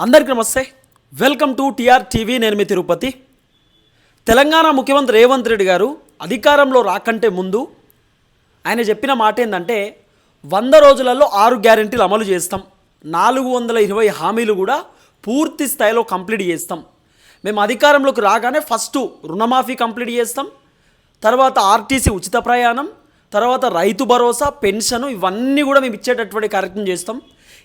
అందరికీ నమస్తే. Welcome to TR TV నేను మీ తిరుపతి. తెలంగాణ ముఖ్యమంత్రి రేవంత్ రెడ్డి గారు అధికారంలో రాకంటే ముందు ఆయన చెప్పిన మాట ఏంటంటే వంద రోజులలో ఆరు గ్యారెంటీలు అమలు చేస్తాం. నాలుగు వందల ఇరవై హామీలు కూడా పూర్తి స్థాయిలో కంప్లీట్ చేస్తాం. మేము అధికారంలోకి రాగానే ఫస్ట్ రుణమాఫీ కంప్లీట్ చేస్తాం. తర్వాత ఆర్టీసీ ఉచిత ప్రయాణం తర్వాత రైతు భరోసా పెన్షన్ ఇవన్నీ కూడా మేము ఇచ్చేటటువంటి కార్యక్రమం చేస్తాం.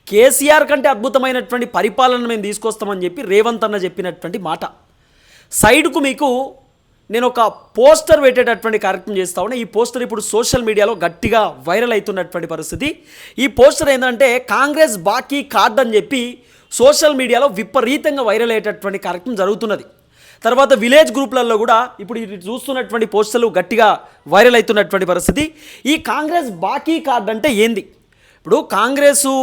కేసీఆర్ కంటే అద్భుతమైనటువంటి పరిపాలన మేము తీసుకొస్తామని చెప్పి రేవంత్ అన్న చెప్పినటువంటి మాట. సైడ్కు మీకు నేను ఒక పోస్టర్ పెట్టేటటువంటి కార్యక్రమం చేస్తా ఉన్నా. ఈ పోస్టర్ ఇప్పుడు సోషల్ మీడియాలో గట్టిగా వైరల్ అవుతున్నటువంటి పరిస్థితి. ఈ పోస్టర్ ఏంటంటే కాంగ్రెస్ బాకీ కార్డ్ అని చెప్పి సోషల్ మీడియాలో విపరీతంగా వైరల్ అయ్యేటటువంటి కార్యక్రమం జరుగుతున్నది. తర్వాత విలేజ్ గ్రూప్లలో కూడా ఇప్పుడు ఇది చూస్తున్నటువంటి పోస్టర్లు గట్టిగా వైరల్ అవుతున్నటువంటి పరిస్థితి. ఈ కాంగ్రెస్ బాకీ కార్డ్ అంటే ఏంది? ఇప్పుడు కాంగ్రెసు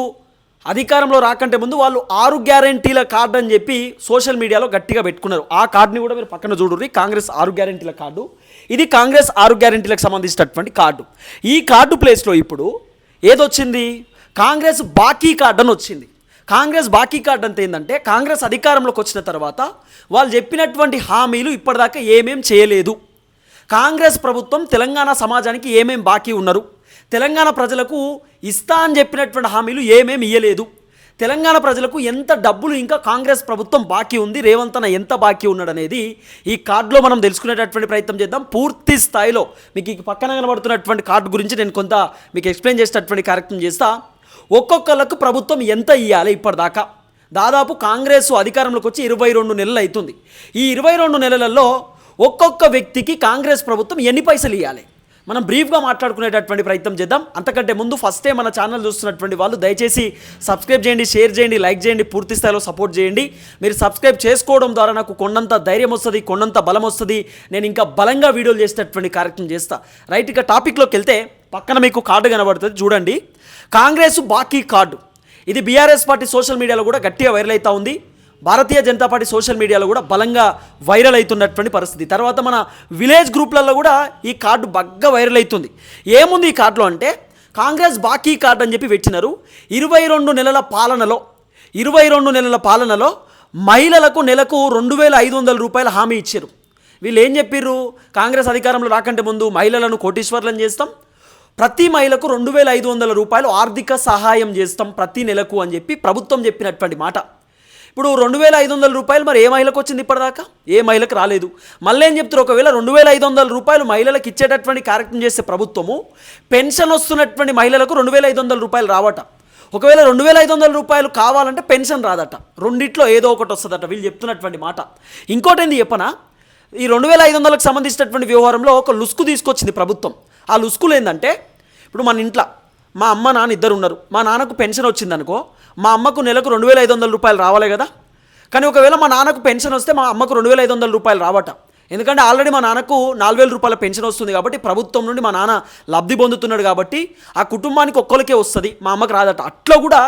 అధికారంలో రాకంటే ముందు వాళ్ళు ఆరు గ్యారంటీల కార్డు అని చెప్పి సోషల్ మీడియాలో గట్టిగా పెట్టుకున్నారు. ఆ కార్డుని కూడా మీరు పక్కన చూడుర్రి. కాంగ్రెస్ ఆరు గ్యారంటీల కార్డు. ఇది కాంగ్రెస్ ఆరు గ్యారంటీలకు సంబంధించినటువంటి కార్డు. ఈ కార్డు ప్లేస్లో ఇప్పుడు ఏదొచ్చింది? కాంగ్రెస్ బాకీ కార్డు అని వచ్చింది. కాంగ్రెస్ బాకీ కార్డు అంత ఏంటంటే కాంగ్రెస్ అధికారంలోకి వచ్చిన తర్వాత వాళ్ళు చెప్పినటువంటి హామీలు ఇప్పటిదాకా ఏమేం చేయలేదు. కాంగ్రెస్ ప్రభుత్వం తెలంగాణ సమాజానికి ఏమేం బాకీ ఉన్నారు? తెలంగాణ ప్రజలకు ఇస్తా అని చెప్పినటువంటి హామీలు ఏమేమి ఇయ్యలేదు? తెలంగాణ ప్రజలకు ఎంత డబ్బులు ఇంకా కాంగ్రెస్ ప్రభుత్వం బాకీ ఉంది? రేవంత్ అన్న ఎంత బాకీ ఉన్నాడు అనేది ఈ కార్డులో మనం తెలుసుకునేటటువంటి ప్రయత్నం చేద్దాం. పూర్తి స్థాయిలో మీకు ఈ పక్కన కనబడుతున్నటువంటి కార్డు గురించి నేను కొంత మీకు ఎక్స్ప్లెయిన్ చేసేటటువంటి కార్యక్రమం చేస్తా. ఒక్కొక్కళ్ళకు ప్రభుత్వం ఎంత ఇవ్వాలి ఇప్పటిదాకా? దాదాపు కాంగ్రెస్ అధికారంలోకి వచ్చి ఇరవై రెండు నెలలు అవుతుంది ఈ ఇరవై రెండు నెలలలో ఒక్కొక్క వ్యక్తికి కాంగ్రెస్ ప్రభుత్వం ఎన్ని పైసలు ఇవ్వాలి మనం బ్రీఫ్గా మాట్లాడుకునేటటువంటి ప్రయత్నం చేద్దాం. అంతకంటే ముందు ఫస్టే మన ఛానల్ చూస్తున్నటువంటి వాళ్ళు దయచేసి సబ్స్క్రైబ్ చేయండి షేర్ చేయండి లైక్ చేయండి పూర్తి స్థాయిలో సపోర్ట్ చేయండి. మీరు సబ్స్క్రైబ్ చేసుకోవడం ద్వారా నాకు కొండంత ధైర్యం వస్తుంది కొండంత బలం వస్తుంది. నేను ఇంకా బలంగా వీడియోలు చేసేటటువంటి కార్యక్రమం చేస్తా. రైట్ ఇక టాపిక్లోకి వెళ్తే పక్కన మీకు కార్డు కనబడుతుంది చూడండి. కాంగ్రెస్ బాకీ కార్డు. ఇది బీఆర్ఎస్ పార్టీ సోషల్ మీడియాలో కూడా గట్టిగా వైరల్ అవుతూ ఉంది. భారతీయ జనతా పార్టీ సోషల్ మీడియాలో కూడా బలంగా వైరల్ అవుతున్నటువంటి పరిస్థితి. తర్వాత మన విలేజ్ గ్రూప్లలో కూడా ఈ కార్డు బాగా వైరల్ అవుతుంది. ఏముంది ఈ కార్డులో అంటే కాంగ్రెస్ బాకీ కార్డు అని చెప్పి పెట్టినారు. ఇరవై రెండు నెలల పాలనలో ఇరవై రెండు నెలల పాలనలో మహిళలకు నెలకు రెండు వేల ఐదు వందల రూపాయల హామీ ఇచ్చారు. వీళ్ళు ఏం చెప్పిర్రు? కాంగ్రెస్ అధికారంలో రాకంటే ముందు మహిళలను కోటీశ్వర్లను చేస్తాం ప్రతి మహిళకు రెండు వేల ఐదు వందల రూపాయలు ఆర్థిక సహాయం చేస్తాం ప్రతి నెలకు అని చెప్పి ప్రభుత్వం చెప్పినటువంటి మాట. ఇప్పుడు రెండు వేల ఐదు వందల రూపాయలు మరి ఏ మహిళకు వచ్చింది ఇప్పటిదాకా? ఏ మహిళకు రాలేదు. మళ్ళీ ఏం చెప్తారు? ఒకవేళ రెండు వేల ఐదు వందల రూపాయలు మహిళలకు ఇచ్చేటటువంటి కార్యక్రమం చేసే ప్రభుత్వము పెన్షన్ వస్తున్నటువంటి మహిళలకు రెండు వేల ఐదు వందల రూపాయలు రావట. ఒకవేళ రెండు వేల ఐదు వందల రూపాయలు కావాలంటే పెన్షన్ రాదట. రెండిట్లో ఏదో ఒకటి వస్తుందట వీళ్ళు చెప్తున్నటువంటి మాట. ఇంకోటి ఏంది చెప్పనా? ఈ రెండు వేల ఐదు వందలకు సంబంధించినటువంటి వ్యవహారంలో ఒక లుస్కు తీసుకొచ్చింది ప్రభుత్వం. ఆ లుస్కులు ఏంటంటే ఇప్పుడు మన ఇంట్లో మా అమ్మ నాన్న ఇద్దరు ఉన్నారు మా నాన్నకు పెన్షన్ వచ్చిందనుకో మా అమ్మకు నెలకు రెండు వేల ఐదు వందల రూపాయలు రావాలి కదా? కానీ ఒకవేళ మా నాన్నకు పెన్షన్ వస్తే మా అమ్మకు రెండు వేల ఐదు వందల రూపాయలు రావట. ఎందుకంటే ఆల్రెడీ మా నాన్నకు నాలుగు వేల రూపాయల పెన్షన్ వస్తుంది కాబట్టి ప్రభుత్వం నుండి మా నాన్న లబ్ధి పొందుతున్నాడు కాబట్టి ఆ కుటుంబానికి ఒక్కరికే వస్తుంది మా అమ్మకు రాదట. అట్లా కూడా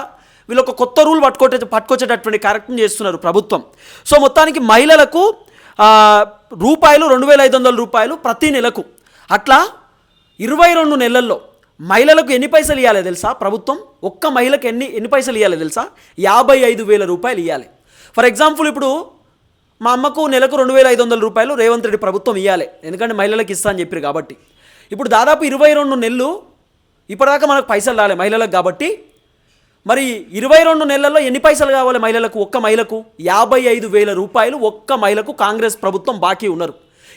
వీళ్ళు ఒక కొత్త రూల్ పట్టుకొచ్చే పట్టుకొచ్చేటటువంటి కార్యక్రమం చేస్తున్నారు ప్రభుత్వం. సో మొత్తానికి మహిళలకు రూపాయలు రెండు వేల ఐదు వందల రూపాయలు ప్రతి నెలకు. అట్లా ఇరవై రెండు నెలల్లో మహిళలకు ఎన్ని పైసలు ఇవ్వాలి తెలుసా? ప్రభుత్వం ఒక్క మహిళకు ఎన్ని ఎన్ని పైసలు ఇవ్వాలి తెలుసా? యాభై ఐదు వేల రూపాయలు ఇవ్వాలి ఫర్ ఎగ్జాంపుల్ ఇప్పుడు మా అమ్మకు నెలకు రెండు వేల ఐదు వందల రూపాయలు రేవంత్ రెడ్డి ప్రభుత్వం ఇవ్వాలి ఎందుకంటే మహిళలకు ఇస్తా అని చెప్పారు కాబట్టి. ఇప్పుడు దాదాపు ఇరవై రెండు నెలలు ఇప్పటిదాకా మనకు పైసలు రాలే మహిళలకు కాబట్టి. మరి ఇరవై రెండు నెలల్లో ఎన్ని పైసలు కావాలి మహిళలకు? ఒక్క మహిళకు యాభై ఐదు వేల రూపాయలు ఒక్క మహిళకు కాంగ్రెస్ ప్రభుత్వం బాకీ ఉన్నారు.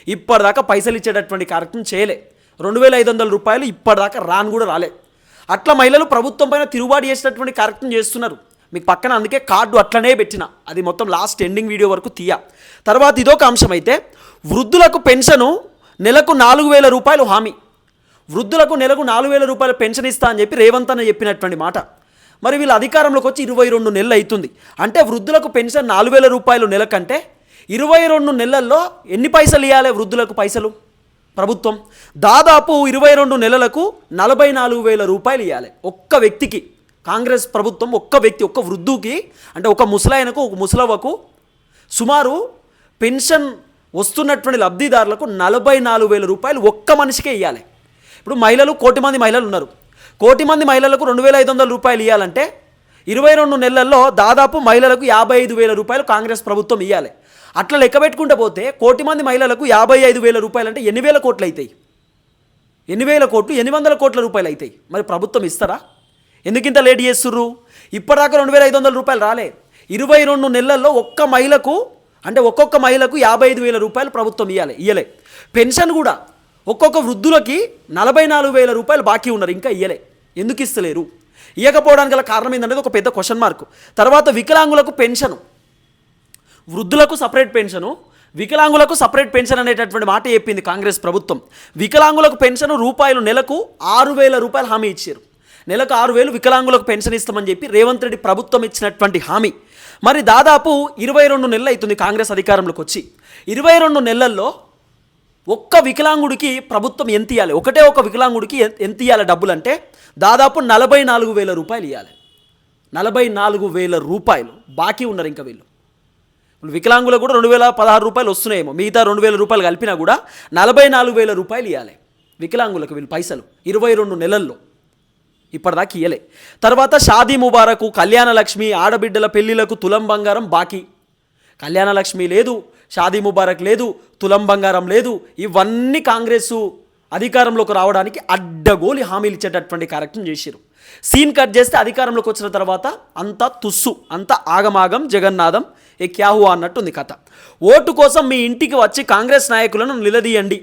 ఇప్పటిదాకా పైసలు ఇచ్చేటటువంటి కార్యక్రమం చేయలే. రెండు వేల ఐదు వందల రూపాయలు ఇప్పటిదాకా రాను కూడా రాలే. అట్లా మహిళలు ప్రభుత్వం పైన తిరుగుబాటు చేసినటువంటి కార్యక్రమం చేస్తున్నారు. మీకు పక్కన అందుకే కార్డు అట్లనే పెట్టిన. అది మొత్తం లాస్ట్ ఎండింగ్ వీడియో వరకు తీయ. తర్వాత ఇదొక అంశం అయితే వృద్ధులకు పెన్షను నెలకు నాలుగు వేల రూపాయలు హామీ. వృద్ధులకు నెలకు నాలుగు వేల రూపాయలు పెన్షన్ ఇస్తా అని చెప్పి రేవంత్ అన్న చెప్పినటువంటి మాట. మరి వీళ్ళ అధికారంలోకి వచ్చి ఇరవై రెండు నెలలు అవుతుంది అంటే వృద్ధులకు పెన్షన్ నాలుగు వేల రూపాయలు నెలకంటే ఇరవై రెండు నెలల్లో ఎన్ని పైసలు ఇవ్వాలి వృద్ధులకు పైసలు? ప్రభుత్వం దాదాపు ఇరవై రెండు నెలలకు నలభై నాలుగు వేల రూపాయలు ఇవ్వాలి ఒక్క వ్యక్తికి కాంగ్రెస్ ప్రభుత్వం ఒక్క వ్యక్తి ఒక్క వృద్ధుకి అంటే ఒక ముసలాయనకు ఒక ముసలవ్వకు సుమారు పెన్షన్ వస్తున్నటువంటి లబ్ధిదారులకు నలభై నాలుగు వేల రూపాయలు ఒక్క మనిషికే ఇవ్వాలి ఇప్పుడు మహిళలు కోటి మంది మహిళలు ఉన్నారు. కోటి మంది మహిళలకు రెండు వేల ఐదు వందల రూపాయలు ఇవ్వాలంటే ఇరవై రెండు నెలల్లో దాదాపు మహిళలకు యాభై ఐదు వేల రూపాయలు కాంగ్రెస్ ప్రభుత్వం ఇవ్వాలి అట్లా లెక్క పెట్టుకుంటూ పోతే కోటి మంది మహిళలకు యాభై ఐదు వేల రూపాయలు అంటే ఎన్ని వేల కోట్లు అవుతాయి ఎన్ని వేల కోట్లు? ఎన్ని వందల కోట్ల రూపాయలు అవుతాయి మరి ప్రభుత్వం ఇస్తారా? ఎందుకింత లేట్ చేస్తుర్రు? ఇప్పటిదాకా రెండు వేల ఐదు వందల రూపాయలు రాలే. ఇరవై రెండు నెలల్లో ఒక్క మహిళకు అంటే ఒక్కొక్క మహిళకు యాభై ఐదు వేల రూపాయలు ప్రభుత్వం ఇవ్వాలి ఇయ్యలే. పెన్షన్ కూడా ఒక్కొక్క వృద్ధులకి నలభై నాలుగు వేల రూపాయలు బాకీ ఉన్నారు ఇంకా ఇయ్యలే. ఎందుకు ఇస్తలేరు? ఇవ్వకపోవడానికి గల కారణం ఏంటనేది ఒక పెద్ద క్వశ్చన్ మార్క్ తర్వాత వికలాంగులకు పెన్షను. వృద్ధులకు సపరేట్ పెన్షను వికలాంగులకు సపరేట్ పెన్షన్ అనేటటువంటి మాట చెప్పింది కాంగ్రెస్ ప్రభుత్వం. వికలాంగులకు పెన్షన్ రూపాయలు నెలకు ఆరు వేల రూపాయలు హామీ ఇచ్చారు. నెలకు ఆరు వేలు వికలాంగులకు పెన్షన్ ఇస్తామని చెప్పి రేవంత్ రెడ్డి ప్రభుత్వం ఇచ్చినటువంటి హామీ. మరి దాదాపు ఇరవై రెండు నెలలు అవుతుంది కాంగ్రెస్ అధికారంలోకి వచ్చి. ఇరవై రెండు నెలల్లో ఒక్క వికలాంగుడికి ప్రభుత్వం ఎంత ఇవ్వాలి ఒకటే ఒక వికలాంగుడికి ఎంత ఇవ్వాలి డబ్బులు అంటే దాదాపు నలభై నాలుగు వేల రూపాయలు ఇవ్వాలి నలభై నాలుగు వేల రూపాయలు. బాకీ ఉన్నారు ఇంకా వీళ్ళు. వికలాంగులకు కూడా రెండు వేల పదహారు రూపాయలు వస్తున్నాయేమో. మిగతా రెండు వేల రూపాయలు కలిపినా కూడా నలభై నాలుగు వేల రూపాయలు ఇవ్వాలి వికలాంగులకు వీళ్ళు పైసలు. ఇరవై రెండు నెలల్లో. ఇప్పటిదాకా ఇయ్యలే. తర్వాత షాదీ ముబారకు కళ్యాణ లక్ష్మి ఆడబిడ్డల పెళ్ళిలకు తులం బంగారం బాకీ. కళ్యాణ లక్ష్మి లేదు షాదీ ముబారక్ లేదు తులం బంగారం లేదు. ఇవన్నీ కాంగ్రెసు అధికారంలోకి రావడానికి అడ్డగోలి హామీలు ఇచ్చేటటువంటి కార్యక్రమం చేశారు సీన్ కట్ చేస్తే అధికారంలోకి వచ్చిన తర్వాత అంతా తుస్సు అంతా ఆగమాగం జగన్నాథం ఏ క్యాహు అన్నట్టుంది కథ. ఓటు కోసం మీ ఇంటికి వచ్చి కాంగ్రెస్ నాయకులను నిలదీయండి.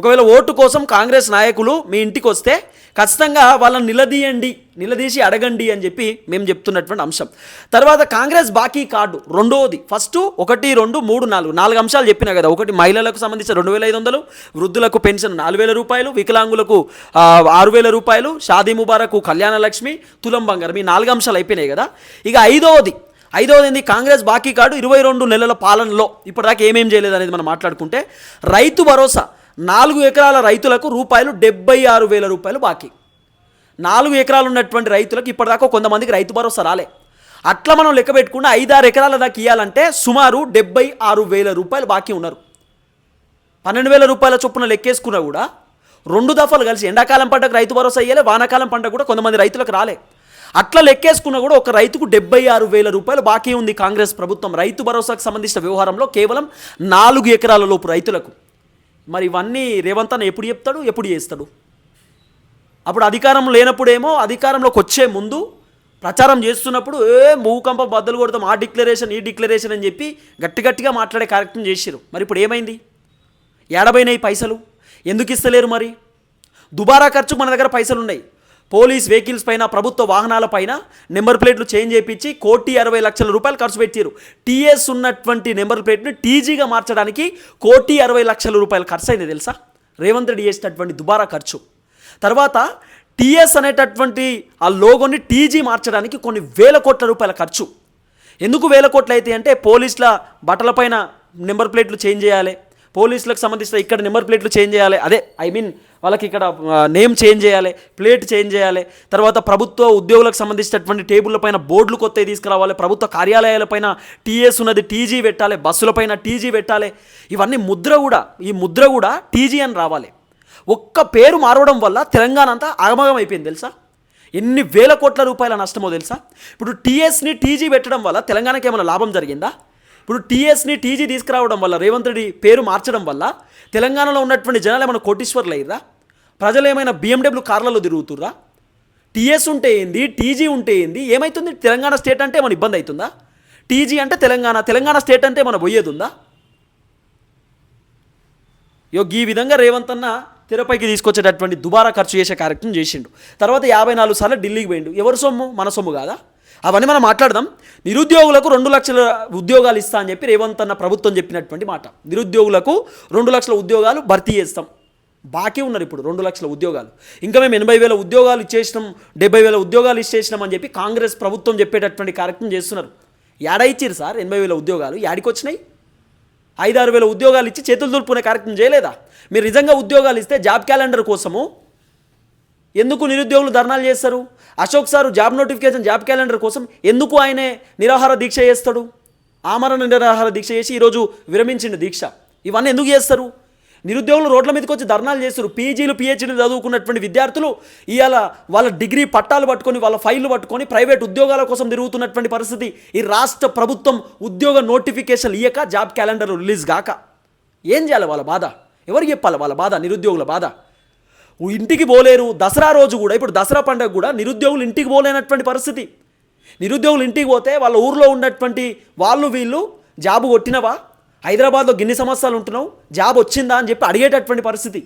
ఒకవేళ ఓటు కోసం కాంగ్రెస్ నాయకులు మీ ఇంటికి వస్తే ఖచ్చితంగా వాళ్ళని నిలదీయండి నిలదీసి అడగండి అని చెప్పి మేము చెప్తున్నటువంటి అంశం. తర్వాత కాంగ్రెస్ బాకీ కార్డు రెండోది. ఫస్ట్ ఒకటి రెండు మూడు నాలుగు. నాలుగు అంశాలు చెప్పినా కదా ఒకటి మహిళలకు సంబంధించిన రెండు వేల ఐదు వందలు వృద్ధులకు పెన్షన్ నాలుగు వేల రూపాయలు వికలాంగులకు ఆరు వేల రూపాయలు షాదీ ముబారకు కళ్యాణ లక్ష్మి తులం బంగారం ఈ నాలుగు అంశాలు అయిపోయినాయి కదా. ఇక ఐదవది ఐదవది కాంగ్రెస్ బాకీ కార్డు ఇరవై రెండు నెలల పాలనలో. ఇప్పటిదాకా ఏమేం చేయలేదు అనేది మనం మాట్లాడుకుంటే రైతు భరోసా నాలుగు ఎకరాల రైతులకు రూపాయలు డెబ్బై ఆరు వేల రూపాయలు బాకీ. నాలుగు ఎకరాలు ఉన్నటువంటి రైతులకు ఇప్పటిదాకా కొంతమందికి రైతు భరోసా రాలే. అట్లా మనం లెక్క పెట్టుకుంటే ఐదారు ఎకరాల దాకా ఇవ్వాలంటే సుమారు డెబ్బై ఆరు వేల రూపాయలు బాకీ ఉన్నారు. పన్నెండు వేల రూపాయల చొప్పున లెక్కేసుకున్నా కూడా రెండు దఫాలు కలిసి ఎండాకాలం పంటకు రైతు భరోసా ఇవ్వాలి వానాకాలం పంట కూడా కొంతమంది రైతులకు రాలే. అట్లా లెక్కేసుకున్నా కూడా ఒక రైతుకు డెబ్బై ఆరు వేల రూపాయలు బాకీ ఉంది కాంగ్రెస్ ప్రభుత్వం. రైతు భరోసాకు సంబంధించిన వ్యవహారంలో కేవలం నాలుగు ఎకరాల లోపు రైతులకు. మరి ఇవన్నీ రేవంత్ అన్న ఎప్పుడు చెప్తాడు ఎప్పుడు చేస్తాడు? అప్పుడు అధికారం లేనప్పుడేమో అధికారంలోకి వచ్చే ముందు ప్రచారం చేస్తున్నప్పుడు ఏ భూకంప బద్దలు కొడతాం ఆ డిక్లరేషన్ ఈ డిక్లరేషన్ అని చెప్పి గట్టి గట్టిగా మాట్లాడే కార్యక్రమం చేశారు మరి ఇప్పుడు ఏమైంది? ఏడబైనాయి పైసలు. ఎందుకు ఇస్తలేరు మరి? దుబారా ఖర్చు మన దగ్గర పైసలు ఉన్నాయి పోలీస్ వెహికల్స్ పైన ప్రభుత్వ వాహనాల పైన నెంబర్ ప్లేట్లు చేంజ్ చేయించి కోటి అరవై లక్షల రూపాయలు ఖర్చు పెట్టారు. టీఎస్ ఉన్నటువంటి నెంబర్ ప్లేట్ని టీజీగా మార్చడానికి కోటి అరవై లక్షల రూపాయలు ఖర్చు అయింది తెలుసా? రేవంత్ రెడ్డి చేసినటువంటి దుబారా ఖర్చు. తర్వాత టీఎస్ అనేటటువంటి ఆ లోగోని టీజీ మార్చడానికి కొన్ని వేల కోట్ల రూపాయల ఖర్చు. ఎందుకు వేల కోట్లు అయితే అంటే పోలీసుల బట్టలపైన నెంబర్ ప్లేట్లు చేంజ్ చేయాలి. పోలీసులకు సంబంధించిన ఇక్కడ నెంబర్ ప్లేట్లు చేంజ్ చేయాలి. అదే ఐ మీన్ వాళ్ళకి ఇక్కడ నేమ్ చేంజ్ చేయాలి ప్లేట్ చేంజ్ చేయాలి. తర్వాత ప్రభుత్వ ఉద్యోగులకు సంబంధించినటువంటి టేబుల్ల పైన బోర్డులు కొత్తవి తీసుకురావాలి. ప్రభుత్వ కార్యాలయాలపైన టీఎస్ ఉన్నది టీజీ పెట్టాలి బస్సులపైన టీజీ పెట్టాలి. ఇవన్నీ ముద్ర కూడా ఈ ముద్ర కూడా టీజీ అని రావాలి. ఒక్క పేరు మారవడం వల్ల తెలంగాణ అంతా అగమగం అయిపోయింది తెలుసా? ఎన్ని వేల కోట్ల రూపాయల నష్టమో తెలుసా? ఇప్పుడు టీఎస్ని టీజీ పెట్టడం వల్ల తెలంగాణకి ఏమైనా లాభం జరిగిందా? ఇప్పుడు టీఎస్ని టీజీ తీసుకురావడం వల్ల రేవంత్ రెడ్డి పేరు మార్చడం వల్ల తెలంగాణలో ఉన్నటువంటి జనాలు ఏమైనా కోటీశ్వర్లు అయ్యారా ప్రజలు ఏమైనా బీఎండబ్ల్యూ కార్లలో తిరుగుతుర్రా? టీఎస్ ఉంటే ఏంది? టీజీ ఉంటే ఏంది? ఏమవుతుంది తెలంగాణ స్టేట్ అంటే ఏమైనా ఇబ్బంది అవుతుందా? టీజీ అంటే తెలంగాణ తెలంగాణ స్టేట్ అంటే ఏమైనా పోయేది ఉందా యో ఈ విధంగా రేవంత్ అన్న తెరపైకి తీసుకొచ్చేటటువంటి దుబారా ఖర్చు చేసే కార్యక్రమం చేసిండు. తర్వాత యాభై నాలుగు సార్లు ఢిల్లీకి పోయిండు. ఎవరు సొమ్ము? మన సొమ్ము కాదా? అవన్నీ మనం మాట్లాడదాం. నిరుద్యోగులకు రెండు లక్షల ఉద్యోగాలు ఇస్తా అని చెప్పి రేవంత్ అన్న ప్రభుత్వం చెప్పినటువంటి మాట. నిరుద్యోగులకు రెండు లక్షల ఉద్యోగాలు భర్తీ చేస్తాం. బాకీ ఉన్నారు ఇప్పుడు రెండు లక్షల ఉద్యోగాలు. ఇంకా మేము ఎనభై వేల ఉద్యోగాలు ఇచ్చేసినాం డెబ్బై వేల ఉద్యోగాలు ఇచ్చేసినాం అని చెప్పి కాంగ్రెస్ ప్రభుత్వం చెప్పేటటువంటి కార్యక్రమం చేస్తున్నారు. యాడ ఇచ్చిరు సార్ ఎనభై వేల ఉద్యోగాలు? యాడికి వచ్చినాయి? ఐదారు వేల ఉద్యోగాలు ఇచ్చి చేతులు దులుపుకునే కార్యక్రమం చేయలేదా? మీరు నిజంగా ఉద్యోగాలు ఇస్తే జాబ్ క్యాలెండర్ కోసము ఎందుకు నిరుద్యోగులు ధర్నాలు చేస్తారు? Ashok sir job notification job calendar కోసం ఎందుకు ఆయనే నిరాహార దీక్ష చేస్తాడు? ఆమరణ నిరాహార దీక్ష చేసి ఈరోజు విరమించిండు దీక్ష. ఇవన్నీ ఎందుకు చేస్తారు? నిరుద్యోగులు రోడ్ల మీదకి వచ్చి ధర్నాలు చేస్తారు పీజీలు పిహెచ్డీలు చదువుకున్నటువంటి విద్యార్థులు ఇవాళ వాళ్ళ డిగ్రీ పట్టాలు పట్టుకొని వాళ్ళ ఫైళ్ళు పట్టుకొని ప్రైవేట్ ఉద్యోగాల కోసం తిరుగుతున్నటువంటి పరిస్థితి ఈ రాష్ట్ర ప్రభుత్వం ఉద్యోగ నోటిఫికేషన్ ఇయ్యక జాబ్ క్యాలెండర్ రిలీజ్ కాక ఏం చేయాలి వాళ్ళ బాధ? ఎవరు చెప్పాలి వాళ్ళ బాధ? నిరుద్యోగుల బాధ? ఇంటికి పోలేరు. దసరా రోజు కూడా ఇప్పుడు దసరా పండుగ కూడా నిరుద్యోగులు ఇంటికి పోలేనటువంటి పరిస్థితి. నిరుద్యోగులు ఇంటికి పోతే వాళ్ళ ఊర్లో ఉన్నటువంటి వాళ్ళు వీళ్ళు జాబు కొట్టినవా? హైదరాబాద్లో గిన్ని సమస్యలు ఉంటున్నావు? జాబ్ వచ్చిందా అని చెప్పి అడిగేటటువంటి పరిస్థితి.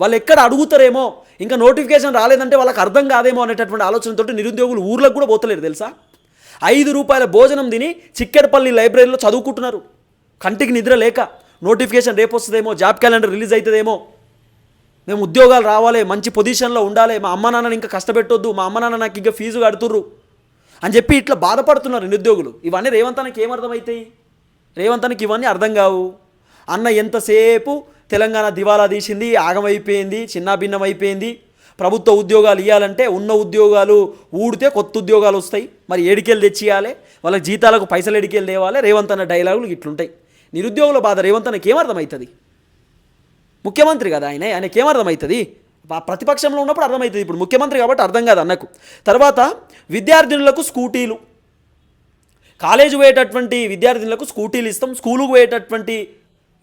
వాళ్ళు ఎక్కడ అడుగుతారేమో? ఇంకా నోటిఫికేషన్ రాలేదంటే వాళ్ళకి అర్థం కాదేమో అనేటటువంటి ఆలోచనతో నిరుద్యోగులు ఊర్లకు కూడా పోతలేరు తెలుసా? ఐదు రూపాయల భోజనం తిని చిక్కెరపల్లి లైబ్రరీలో చదువుకుంటున్నారు. కంటికి నిద్ర లేక నోటిఫికేషన్ రేపు వస్తుందేమో? జాబ్ క్యాలెండర్ రిలీజ్ అవుతుందేమో? మేము ఉద్యోగాలు రావాలి మంచి పొజిషన్లో ఉండాలి మా అమ్మ నాన్నని ఇంకా కష్టపెట్టొద్దు మా అమ్మ నాన్న నాకు ఇంకా ఫీజు కడుతుర్రు అని చెప్పి ఇట్లా బాధపడుతున్నారు నిరుద్యోగులు. ఇవన్నీ రేవంతానికి ఏమర్థమవుతాయి రేవంతానికి ఇవన్నీ అర్థం కావు. అన్న ఎంతసేపు తెలంగాణ దివాలా తీసింది ఆగమైపోయింది చిన్నాభిన్నం అయిపోయింది ప్రభుత్వ ఉద్యోగాలు ఇవ్వాలంటే ఉన్న ఉద్యోగాలు ఊడితే కొత్త ఉద్యోగాలు వస్తాయి. మరి ఏడికెళ్ళి తెచ్చియాలి వాళ్ళ జీతాలకు పైసలు ఎడికెళ్ళి తేవాలి? రేవంత్ అన్న డైలాగులు ఇట్లుంటాయి. నిరుద్యోగుల బాధ రేవంత్ అన్నకి ఏమర్థమవుతుంది ముఖ్యమంత్రి కదా ఆయన ఆయనకి ఏమర్థమవుతుంది ప్రతిపక్షంలో ఉన్నప్పుడు అర్థమవుతుంది ఇప్పుడు ముఖ్యమంత్రి కాబట్టి అర్థం కాదు అన్నకు. తర్వాత విద్యార్థినులకు స్కూటీలు. కాలేజీ పోయేటటువంటి విద్యార్థినులకు స్కూటీలు ఇస్తాం స్కూలుకు పోయేటటువంటి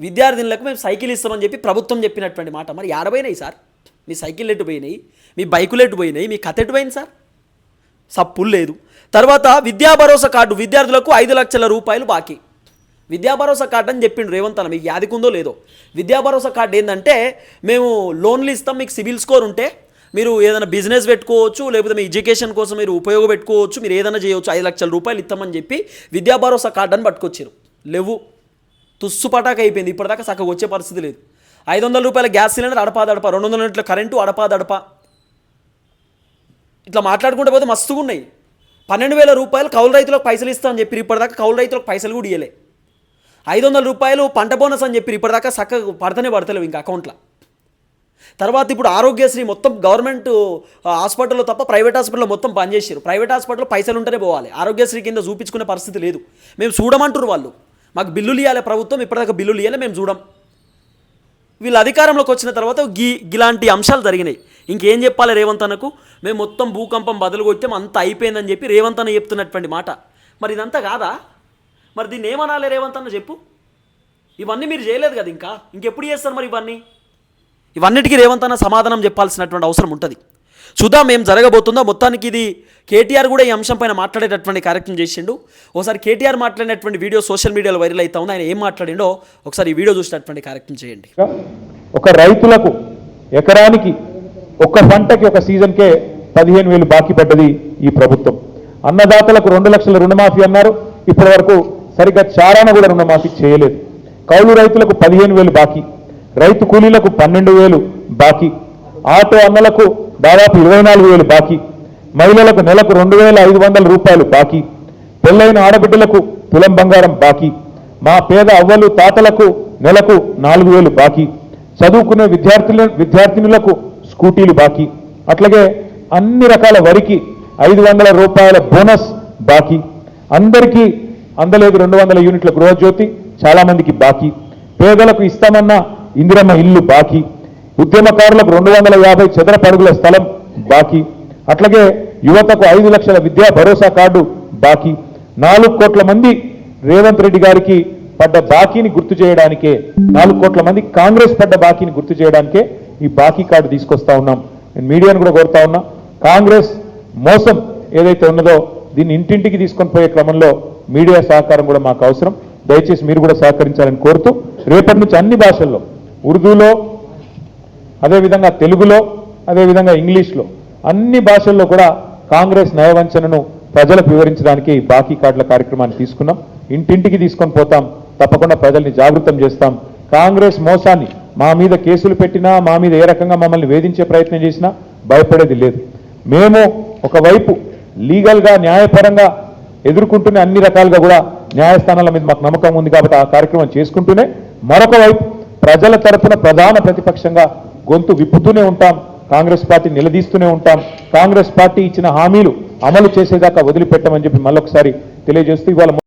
విద్యార్థినులకు మేము సైకిల్ ఇస్తామని చెప్పి ప్రభుత్వం చెప్పినటువంటి మాట. మరి ఆడపోయినాయి సార్? మీ సైకిల్ ఎటు పోయినాయి? మీ బైకులు ఎటు పోయినాయి? మీ కథ ఎటు పోయింది సార్? సప్పులు లేదు. తర్వాత విద్యా భరోసా కార్డు విద్యార్థులకు ఐదు లక్షల రూపాయలు బాకీ. విద్యా భరోసా కార్డు అని చెప్పిండు రేవంత్ అన్న మీకు యాదికుందో లేదో. విద్యా భరోసా కార్డు ఏంటంటే మేము లోన్లు ఇస్తాం మీకు సిబిల్ స్కోర్ ఉంటే మీరు ఏదైనా బిజినెస్ పెట్టుకోవచ్చు లేకపోతే మీ ఎడ్యుకేషన్ కోసం మీరు ఉపయోగ పెట్టుకోవచ్చు మీరు ఏదైనా చేయవచ్చు ఐదు లక్షల రూపాయలు ఇస్తామని చెప్పి విద్యా భరోసా కార్డు అని పట్టుకొచ్చారు లేవు. తుస్సుపటాక అయిపోయింది ఇప్పటిదాకా చక్కగా వచ్చే పరిస్థితి లేదు. ఐదు వందల రూపాయల గ్యాస్ సిలిండర్ అడపాదడప రెండు వందల యూనిట్ల కరెంటు అడపాదడప. ఇట్లా మాట్లాడుకుంటే పోతే మస్తుగా ఉన్నాయి పన్నెండు వేల రూపాయలు కౌలు రైతులకు పైసలు ఇస్తామని చెప్పి ఇప్పటిదాకా కౌలు రైతులకు పైసలు కూడా ఇవ్వలే ఐదు వందల రూపాయలు పంట బోనస్ అని చెప్పి ఇప్పటిదాకా చక్కగా పడతనే పడతలేవు ఇంకా అకౌంట్లో. తర్వాత ఇప్పుడు ఆరోగ్యశ్రీ మొత్తం గవర్నమెంట్ హాస్పిటల్లో తప్ప ప్రైవేట్ హాస్పిటల్లో మొత్తం పనిచేసారు ప్రైవేట్ హాస్పిటల్లో పైసలు ఉంటేనే పోవాలి. ఆరోగ్యశ్రీ కింద చూపించుకునే పరిస్థితి లేదు. మేము చూడమంటారు వాళ్ళు. మాకు బిల్లులు ఇవ్వాలి ప్రభుత్వం ఇప్పటిదాకా బిల్లులు ఇవ్వాలి మేము చూడం. వీళ్ళు అధికారంలోకి వచ్చిన తర్వాత గీ ఇలాంటి అంశాలు జరిగినాయి. ఇంకేం చెప్పాలి రేవంత్ అన్నకు? మేము మొత్తం భూకంపం బదులు కొట్టాం అంత అయిపోయిందని చెప్పి రేవంత్ అన్న చెప్తున్నటువంటి మాట. మరి ఇదంతా కాదా? మరి దీన్ని ఏమనాలి రేవంత్ అన్న చెప్పు. ఇవన్నీ మీరు చేయలేదు కదా ఇంకా? ఇంకెప్పుడు చేస్తారు మరి ఇవన్నీ? ఇవన్నిటికీ రేవంత్ అన్న సమాధానం చెప్పాల్సినటువంటి అవసరం ఉంటుంది. చూద్దాం ఏం జరగబోతుందో. మొత్తానికి ఇది కేటీఆర్ కూడా ఈ అంశం పైన మాట్లాడేటటువంటి కార్యక్రమం చేసిండు. ఒకసారి కేటీఆర్ మాట్లాడినటువంటి వీడియో సోషల్ మీడియాలో వైరల్ అవుతా ఉంది. ఆయన ఏం మాట్లాడిండో ఒకసారి ఈ వీడియో చూసినటువంటి కార్యక్రమం చేయండి. ఒక రైతులకు ఎకరానికి ఒక్క పంటకి ఒక సీజన్కే పదిహేను వేలు బాకీ పడ్డది ఈ ప్రభుత్వం. అన్నదాతలకు రెండు లక్షల రుణమాఫీ అన్నారు. ఇప్పటి వరకు సరిగ్గా చారాన కూడా రుణమాఫీ చేయలేదు. కౌలు రైతులకు పదిహేను వేలు బాకీ. రైతు కూలీలకు పన్నెండు వేలు బాకీ. ఆటో అన్నలకు దాదాపు ఇరవై నాలుగు వేలు బాకీ. మహిళలకు నెలకు రెండు వేల ఐదు వందల రూపాయలు బాకీ. పెళ్ళైన ఆడబిడ్డలకు తులం బంగారం బాకీ. మా పేద అవ్వలు తాతలకు నెలకు నాలుగు వేలు బాకీ. చదువుకునే విద్యార్థుల విద్యార్థినులకు స్కూటీలు బాకీ. అట్లాగే అన్ని రకాల వరికి ఐదు వందల రూపాయల బోనస్ బాకీ. అందరికీ అందలేదు రెండు వందల యూనిట్ల గృహజ్యోతి చాలామందికి బాకీ. పేదలకు ఇస్తామన్న ఇందిరమ్మ ఇల్లు బాకీ. ఉద్యమకారులకు రెండు వందల యాభై చదర పరుగుల స్థలం బాకీ. అట్లాగే యువతకు ఐదు లక్షల విద్యా భరోసా కార్డు బాకీ. నాలుగు కోట్ల మంది రేవంత్ రెడ్డి గారికి పడ్డ బాకీని గుర్తు చేయడానికే నాలుగు కోట్ల మంది కాంగ్రెస్ పడ్డ బాకీని గుర్తు చేయడానికే ఈ బాకీ కార్డు తీసుకొస్తా ఉన్నాం. నేను మీడియాను కూడా కోరుతా ఉన్నా. కాంగ్రెస్ మోసం ఏదైతే ఉన్నదో దీన్ని ఇంటింటికి తీసుకొని పోయే క్రమంలో మీడియా సహకారం కూడా మాకు అవసరం. దయచేసి మీరు కూడా సహకరించాలని కోరుతూ రేపటి నుంచి అన్ని భాషల్లో ఉర్దూలో అదేవిధంగా తెలుగులో అదేవిధంగా ఇంగ్లీష్లో అన్ని భాషల్లో కూడా కాంగ్రెస్ నయవంచనను ప్రజలకు వివరించడానికి బాకీ కార్డుల కార్యక్రమాన్ని తీసుకున్నాం. ఇంటింటికి తీసుకొని పోతాం. తప్పకుండా ప్రజల్ని జాగృతం చేస్తాం. కాంగ్రెస్ మోసాన్ని మా మీద కేసులు పెట్టినా మా మీద ఏ రకంగా మమ్మల్ని వేధించే ప్రయత్నం చేసినా భయపడేది లేదు. మేము ఒకవైపు లీగల్గా న్యాయపరంగా ఎదుర్కొంటూనే అన్ని రకాలుగా కూడా న్యాయస్థానాల మీద మాకు నమ్మకం ఉంది కాబట్టి ఆ కార్యక్రమం చేసుకుంటూనే మరొక వైపు ప్రజల తరఫున ప్రధాన ప్రతిపక్షంగా గొంతు విప్పుతూనే ఉంటాం. కాంగ్రెస్ పార్టీ నిలదీస్తూనే ఉంటాం. కాంగ్రెస్ పార్టీ ఇచ్చిన హామీలు అమలు చేసేదాకా వదిలిపెట్టమని చెప్పి మళ్ళొకసారి తెలియజేస్తూ ఇవాళ